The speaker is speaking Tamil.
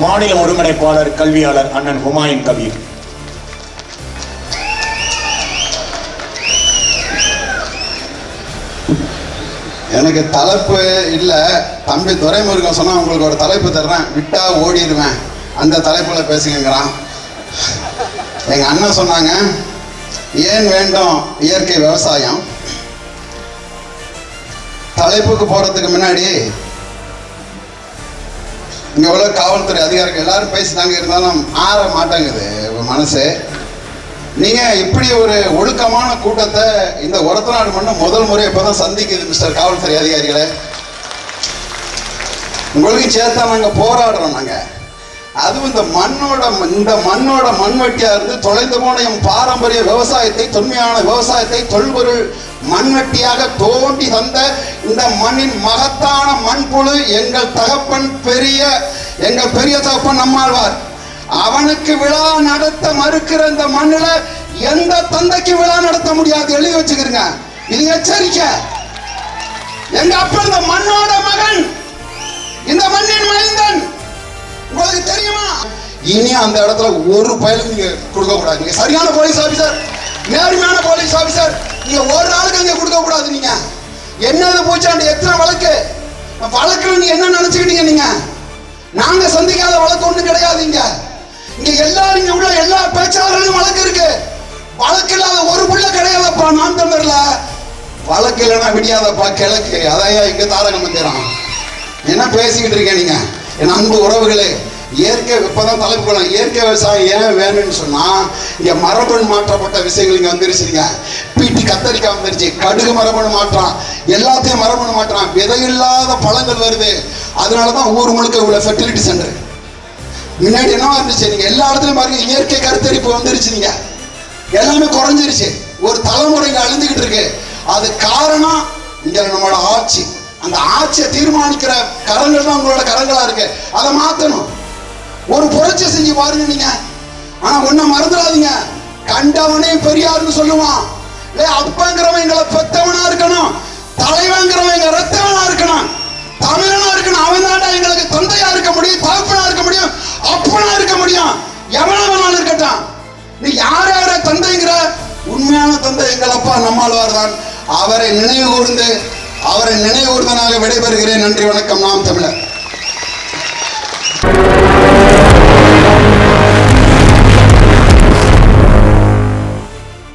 மாநில ஒருங்கிணைப்பாளர் கல்வியாளர் அண்ணன் ஹுமாயின் கபீர். எனக்கு தலைப்பு இல்லை. தம்பி துரைமுருகன் சொன்னா உங்களுக்கு ஒரு தலைப்பு தர்றேன். விட்டா ஓடிடுவேன். அந்த தலைப்புல பேசுங்கிறான் எங்க அண்ணன் சொன்னாங்க ஏன் வேண்டும் இயற்கை விவசாயம்? தலைப்புக்கு போறதுக்கு முன்னாடி இங்கே உள்ள காவல்துறை அதிகாரிகள் எல்லாரும் பேசினாங்க இருந்தாலும் ஆற மாட்டேங்குது மனசு. நீங்கள் இப்படி ஒரு ஒழுக்கமான கூட்டத்தை இந்த ஒரத்தநாடு மண்ணும் முதல் முறை இப்பதான் சந்திக்குது மிஸ்டர் காவல்துறை அதிகாரிகளே. உங்களுக்கு சேர்த்தா நாங்கள் போராடுறோம் நாங்கள் அதுவும் இந்த மண்ணோட இந்த மண்ணோட மண்வெட்டியா இருந்து தொலைந்து போன என் பாரம்பரிய விவசாயத்தை தொன்மையான விவசாயத்தை தொல்பொருள் மண்வெட்டியாக தோண்டி தந்த இந்த மண்ணின் மகத்தான மண்புழு எங்கள் தகப்பன் பெரிய எங்கள் பெரிய தகப்பன் நம்மாழ்வார். அவனுக்கு விழா நடத்த மறுக்கிற இந்த மண்ணில் எந்த தந்தைக்கு விழா நடத்த முடியாது? எழுதி வச்சுக்கிறீங்க இது எச்சரிக்கை. எங்க அப்பா இந்த மண்ணோட மகன். இனி அந்த இடத்துல ஒரு பயலும் நீங்க கொடுக்க கூடாது நீங்க சரியான போலீஸ் ஆபீசர் நேர்மையான போலீஸ் ஆபீசர் நீங்க ஒரு நாளுக்கு அங்க கொடுக்க கூடாது நீங்க. என்னது பூச்சாண்டு? எத்தனை வழக்கு? வழக்குல நீங்க என்ன நினைச்சுக்கிட்டீங்க நீங்க? நாங்க சந்திக்காத வழக்கு ஒண்ணு கிடையாது இங்க. இங்க எல்லாரும் இங்க உள்ள எல்லா பேச்சாளர்களும் வழக்கு இருக்கு. வழக்கு இல்லாத ஒரு புள்ள கிடையாதப்பா நான் தமிழ்ல. வழக்கு இல்லைன்னா விடியாதப்பா கிழக்கு. அதையா இங்க தாரகம் மந்திரம் என்ன பேசிக்கிட்டு இருக்கேன் நீங்க? என் அன்பு உறவுகளே இயற்கை இப்பதான் தலைப்பு கொள்ளலாம் இயற்கை விவசாயம் ஏன் வேணும்னு சொன்னால் இங்கே மரபணு மாற்றப்பட்ட விஷயங்கள் இங்கே வந்துருச்சுங்க. பீட்டி கத்தரிக்காய் வந்துருச்சு. கடுகு மரபணு மாற்றம் எல்லாத்தையும் மரபணு மாற்றம் விதையில்லாத பழங்கள் வருது. அதனால தான் ஊர் முழுக்க உள்ள ஃபெர்டிலிட்டி சென்டர் முன்னாடி என்ன இருந்துச்சு? நீங்கள் எல்லா இடத்துலையும் பாருங்க இயற்கை கருத்தரிப்பு வந்துருச்சு நீங்கள் எல்லாமே குறைஞ்சிருச்சு. ஒரு தலைமுறை இங்கே அழிஞ்சுக்கிட்டு இருக்கு. அது காரணம் இங்கே நம்மளோட ஆட்சி. அந்த ஆட்சியை தீர்மானிக்கிற கரங்கள் தான் உங்களோட கரங்களாக இருக்கு. அதை மாற்றணும் ஒரு புரட்சி செஞ்சு பாருங்க நீங்க. ஆனா ஒன்ன மறந்துடாதீங்க. கண்டவனே பெரியாருன்னு சொல்லுவான். இல்ல அப்பங்கிறவன் எங்களை பெத்தவனா இருக்கணும். தலைவங்கிறவன் எங்க ரத்தவனா இருக்கணும். தமிழனா இருக்கணும். அவன் தாண்டா எங்களுக்கு தந்தையா இருக்க முடியும் தகப்பனா இருக்க முடியும் அப்பனா இருக்க முடியும். எவனா வேணாலும் இருக்கட்டும். நீ யார் யார தந்தைங்கிற? உண்மையான தந்தை எங்கள் அப்பா நம்மாழ்வார் தான் அவரை நினைவு கூர்ந்து அவரை நினைவு கூர்ந்தனாக விடைபெறுகிறேன். நன்றி வணக்கம். நாம் தமிழர்.